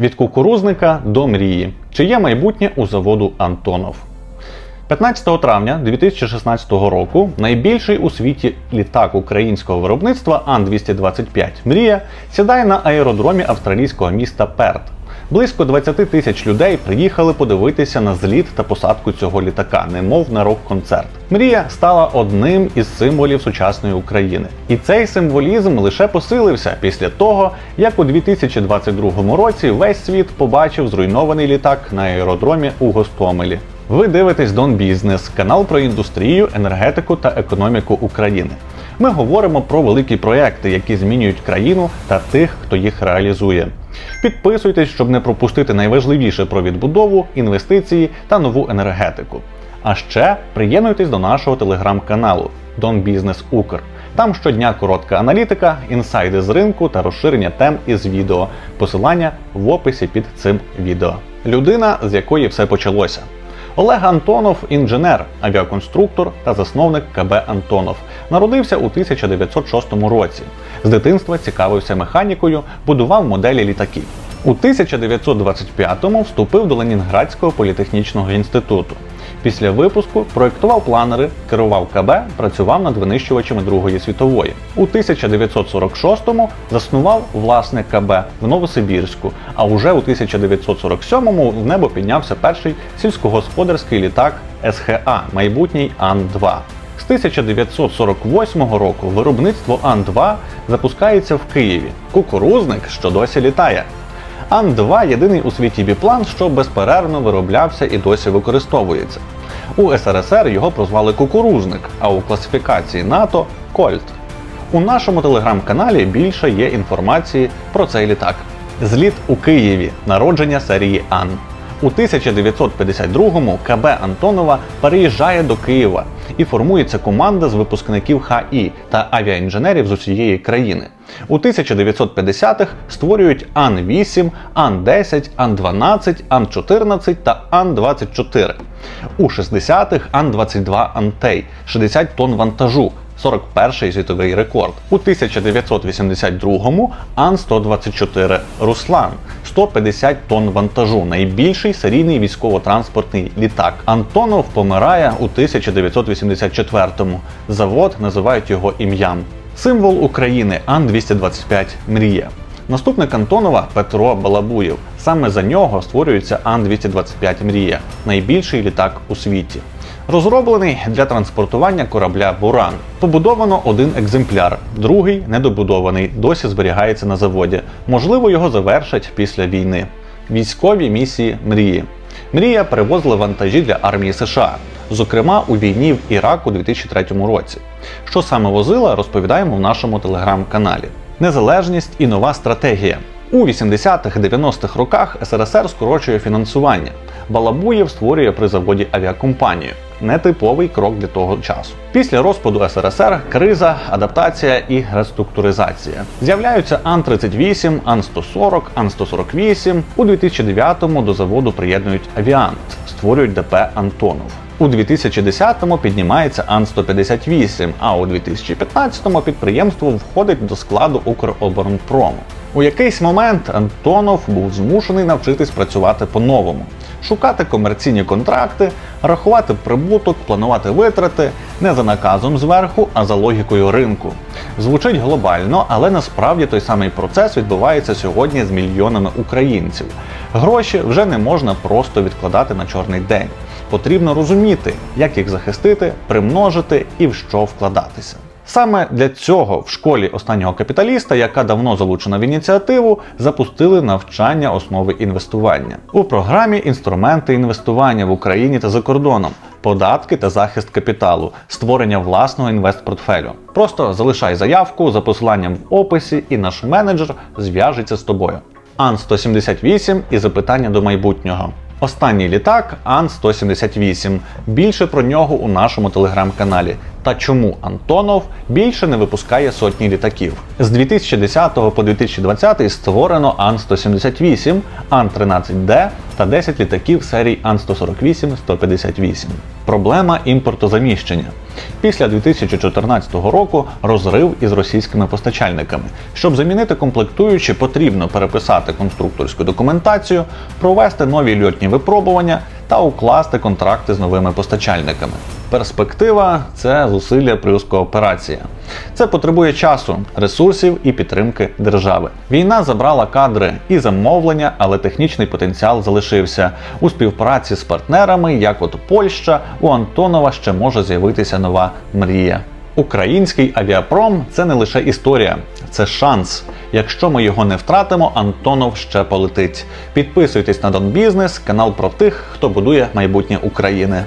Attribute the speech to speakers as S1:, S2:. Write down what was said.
S1: Від кукурузника до мрії. Чи є майбутнє у заводу Антонов? 15 травня 2016 року найбільший у світі літак українського виробництва Ан-225 Мрія сідає на аеродромі австралійського міста Перт. Близько 20 тисяч людей приїхали подивитися на зліт та посадку цього літака, немов на рок-концерт. Мрія стала одним із символів сучасної України. І цей символізм лише посилився після того, як у 2022 році весь світ побачив зруйнований літак на аеродромі у Гостомелі. Ви дивитесь Дон Бізнес, канал про індустрію, енергетику та економіку України. Ми говоримо про великі проекти, які змінюють країну та тих, хто їх реалізує. Підписуйтесь, щоб не пропустити найважливіше про відбудову, інвестиції та нову енергетику. А ще приєднуйтесь до нашого телеграм-каналу Дон Бізнес Укр. Там щодня коротка аналітика, інсайди з ринку та розширення тем із відео. Посилання в описі під цим відео. Людина, з якої все почалося. Олег Антонов інженер, авіаконструктор та засновник КБ Антонов. Народився у 1906 році. З дитинства цікавився механікою, будував моделі літаків. У 1925-му вступив до Ленінградського політехнічного інституту. Після випуску проєктував планери, керував КБ, працював над винищувачами Другої світової. У 1946-му заснував власне КБ в Новосибірську, а уже у 1947-му в небо піднявся перший сільськогосподарський літак СХА, майбутній Ан-2. З 1948 року виробництво Ан-2 запускається в Києві. Кукурузник, що досі літає. Ан-2 єдиний у світі біплан, що безперервно вироблявся і досі використовується. У СРСР його прозвали кукурузник, а у класифікації НАТО Кольт. У нашому телеграм-каналі більше є інформації про цей літак. Зліт у Києві, народження серії Ан. У 1952-му КБ Антонова переїжджає до Києва і формується команда з випускників ХІ та авіаінженерів з усієї країни. У 1950-х створюють Ан-8, Ан-10, Ан-12, Ан-14 та Ан-24. У 60-х Ан-22 Антей 60 тонн вантажу. 41-й світовий рекорд. У 1982-му Ан-124 Руслан 150 тонн вантажу, найбільший серійний військово-транспортний літак. Антонов помирає у 1984-му. Завод називають його ім'ям. Символ України Ан-225 Мрія. Наступник Антонова Петро Балабуєв. Саме за нього створюється Ан-225 Мрія, найбільший літак у світі. Розроблений для транспортування корабля Буран. Побудовано один екземпляр, другий недобудований, досі зберігається на заводі. Можливо, його завершать після війни. Військові місії мрії. Мрія перевозила вантажі для армії США, зокрема у війні в Іраку у 2003 році. Що саме возила, розповідаємо в нашому телеграм-каналі. Незалежність і нова стратегія. У 80-х-90-х роках СРСР скорочує фінансування. Балабуєв створює при заводі авіакомпанію. Нетиповий крок для того часу. Після розпаду СРСР криза, адаптація і реструктуризація. З'являються Ан-38, Ан-140, Ан-148. У 2009-му до заводу приєднують Авіант, створюють ДП Антонов. У 2010-му піднімається Ан-158, а у 2015-му підприємство входить до складу Укроборонпрому. У якийсь момент Антонов був змушений навчитись працювати по-новому, шукати комерційні контракти, рахувати прибуток, планувати витрати не за наказом зверху, а за логікою ринку. Звучить глобально, але насправді той самий процес відбувається сьогодні з мільйонами українців. Гроші вже не можна просто відкладати на чорний день. Потрібно розуміти, як їх захистити, примножити і в що вкладатися. Саме для цього в школі останнього капіталіста, яка давно залучена в ініціативу, запустили навчання основи інвестування у програмі інструменти інвестування в Україні та за кордоном, податки та захист капіталу, створення власного інвестпортфелю. Просто залишай заявку за посиланням в описі, і наш менеджер зв'яжеться з тобою. Ан-178 і запитання до майбутнього. Останній літак Ан-178. Більше про нього у нашому телеграм-каналі. Та чому Антонов більше не випускає сотні літаків. З 2010 по 2020 створено Ан-178, Ан-13Д та 10 літаків серій Ан-148-158. Проблема імпортозаміщення. Після 2014 року розрив із російськими постачальниками. Щоб замінити комплектуючі, потрібно переписати конструкторську документацію, провести нові льотні випробування та укласти контракти з новими постачальниками. Перспектива це зусилля плюс кооперація. Це потребує часу, ресурсів і підтримки держави. Війна забрала кадри і замовлення, але технічний потенціал залишився. У співпраці з партнерами, як от Польща, у Антонова ще може з'явитися нова мрія. Український авіапром це не лише історія, це шанс. Якщо ми його не втратимо, Антонов ще полетить. Підписуйтесь на Донбізнес, канал про тих, хто будує майбутнє України.